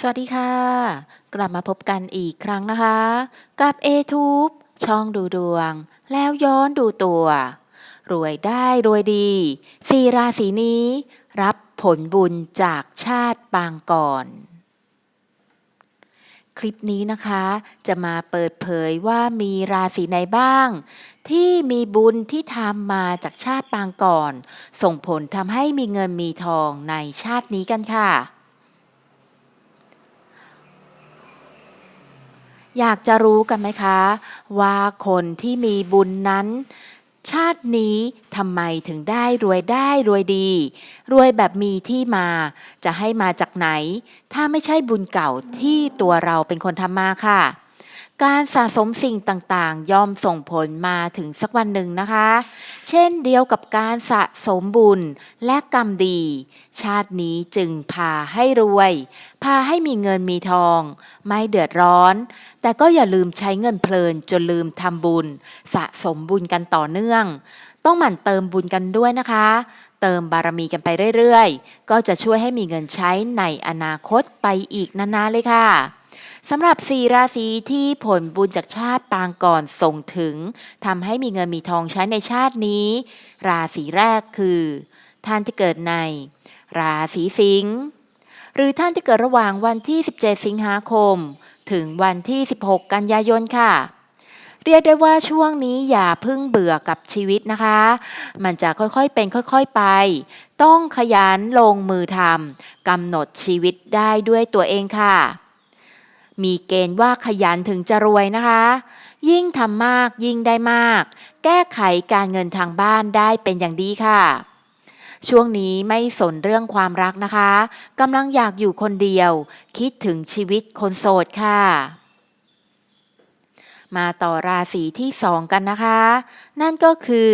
สวัสดีค่ะ กลับมาพบกันอีกครั้งนะคะ กับ a t u b e ช่องดูดวง แล้วย้อนดูตัว รวยได้รวยดีสี่ราศีนี้ รับผลบุญจากชาติปางก่อน คลิปนี้นะคะ จะมาเปิดเผยว่ามีราศีไหนบ้าง ที่มีบุญที่ทำมาจากชาติปางก่อน ส่งผลทำให้มีเงินมีทองในชาตินี้กันค่ะ อยากจะรู้กันไหมคะ ว่าคนที่มีบุญนั้น ชาตินี้ทำไมถึงได้รวยได้รวยดี รวยแบบมีที่มา จะให้มาจากไหน ถ้าไม่ใช่บุญเก่าที่ตัวเราเป็นคนทำมาค่ะ การสะสมสิ่งต่างๆ ย่อมส่งผลมาถึงสักวันหนึ่งนะคะ เช่นเดียวกับการสะสมบุญและกรรมดี ชาตินี้จึงพาให้รวย พาให้มีเงินมีทอง ไม่เดือดร้อน แต่ก็อย่าลืมใช้เงินเพลินจนลืมทำบุญ สะสมบุญกันต่อเนื่อง ต้องหมั่นเติมบุญกันด้วยนะคะ เติมบารมีกันไปเรื่อยๆ ก็จะช่วยให้มีเงินใช้ในอนาคตไปอีกนานๆเลยค่ะ สำหรับสี่ราศีที่ผลบุญจากชาติปางก่อนส่งถึงทำให้มีเงินมีทองใช้ในชาตินี้ ราศีแรกคือ ท่านที่เกิดใน ราศีสิงห์หรือท่านที่เกิดระหว่างวันที่ 17 สิงหาคม ถึงวันที่ 16 กันยายนค่ะ เรียกได้ว่าช่วงนี้อย่าพึ่งเบื่อกับชีวิตนะคะ มันจะค่อยๆเป็นค่อยๆไป ต้องขยันลงมือทำกำหนดชีวิตได้ด้วยตัวเองค่ะ มีเกณฑ์ว่าขยันถึงจะรวยนะคะ ยิ่งทำมากยิ่งได้มาก แก้ไขการเงินทางบ้านได้เป็นอย่างดีค่ะ ช่วงนี้ไม่สนเรื่องความรักนะคะกำลังอยากอยู่คนเดียว คิดถึงชีวิตคนโสดค่ะมาต่อราศีที่สองกันนะคะ นั่นก็คือ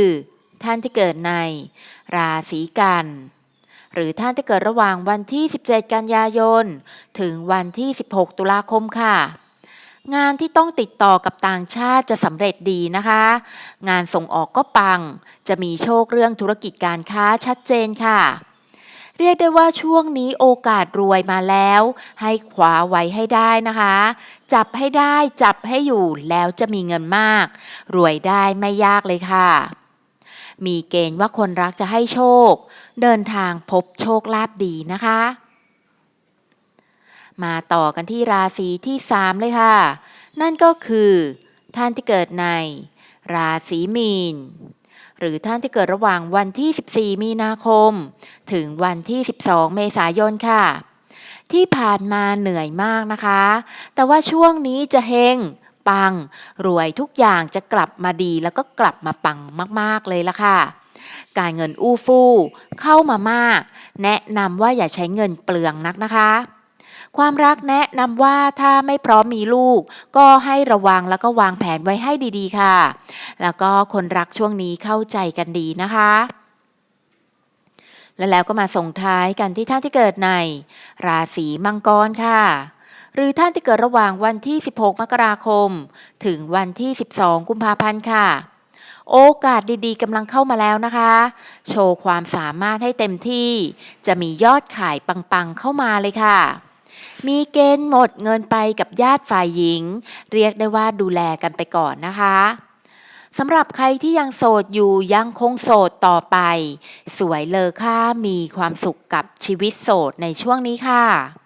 ท่านที่เกิดในราศีกัน หรือท่านที่เกิดระหว่างวันที่ 17 กันยายน ถึงวันที่ 16 ตุลาคมค่ะ งานที่ต้องติดต่อกับต่างชาติจะสำเร็จดีนะคะ งานส่งออกก็ปัง จะมีโชคเรื่องธุรกิจการค้าชัดเจนค่ะ เรียกได้ว่าช่วงนี้โอกาสรวยมาแล้ว ให้ขวาไว้ให้ได้นะคะ จับให้ได้จับให้อยู่แล้วจะมีเงินมาก รวยได้ไม่ยากเลยค่ะ มีเกณฑ์ว่าคนรักจะให้โชค เดินทางพบโชคลาภดีนะคะ มาต่อกันที่ราศีที่ 3 เลยค่ะ นั่นก็คือท่านที่เกิดในราศีมีน หรือท่านที่เกิดระหว่างวันที่ 14 มีนาคม ถึงวันที่ 12 เมษายนค่ะ ที่ผ่านมาเหนื่อยมากนะคะ แต่ว่าช่วงนี้จะเฮง ปัง รวยทุกอย่างจะกลับมาดีแล้วก็กลับมาปังมากๆเลยละค่ะ การเงินอู้ฟู่เข้ามามาก แนะนำว่าอย่าใช้เงินเปลืองนักนะคะความรักแนะนำว่าถ้าไม่พร้อมมีลูก ก็ให้ระวังแล้วก็วางแผนไว้ให้ดีๆ ค่ะ แล้วก็คนรักช่วงนี้เข้าใจกันดีนะคะ และแล้วก็มาส่งท้ายกันที่ท่านที่เกิดใน ราศีมังกรค่ะ หรือท่านที่เกิดระหว่างวันที่ 16 มกราคม ถึงวันที่ 12 กุมภาพันธ์ค่ะ โอกาสดีๆกำลังเข้ามาแล้วนะคะ โชว์ความสามารถให้เต็มที่ จะมียอดขายปังๆเข้ามาเลยค่ะมีเกณฑ์หมดเงินไปกับญาติฝ่ายหญิง เรียกได้ว่าดูแลกันไปก่อนนะคะสำหรับใครที่ยังโสดอยู่ยังคงโสดต่อไป สวยเลอค่ามีความสุขกับชีวิตโสดในช่วงนี้ค่ะ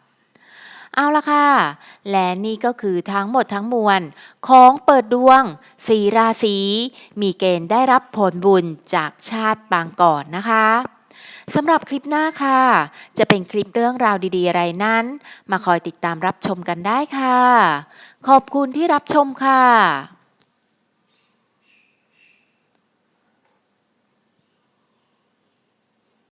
เอาละค่ะ และนี่ก็คือทั้งหมดทั้งมวล ของเปิดดวงสีราศีมีเกณฑ์ได้รับผลบุญจากชาติปางก่อนนะคะสำหรับคลิปหน้าค่ะ จะเป็นคลิปเรื่องราวดีๆ อะไรนั้น มาคอยติดตามรับชมกันได้ค่ะ ขอบคุณที่รับชมค่ะ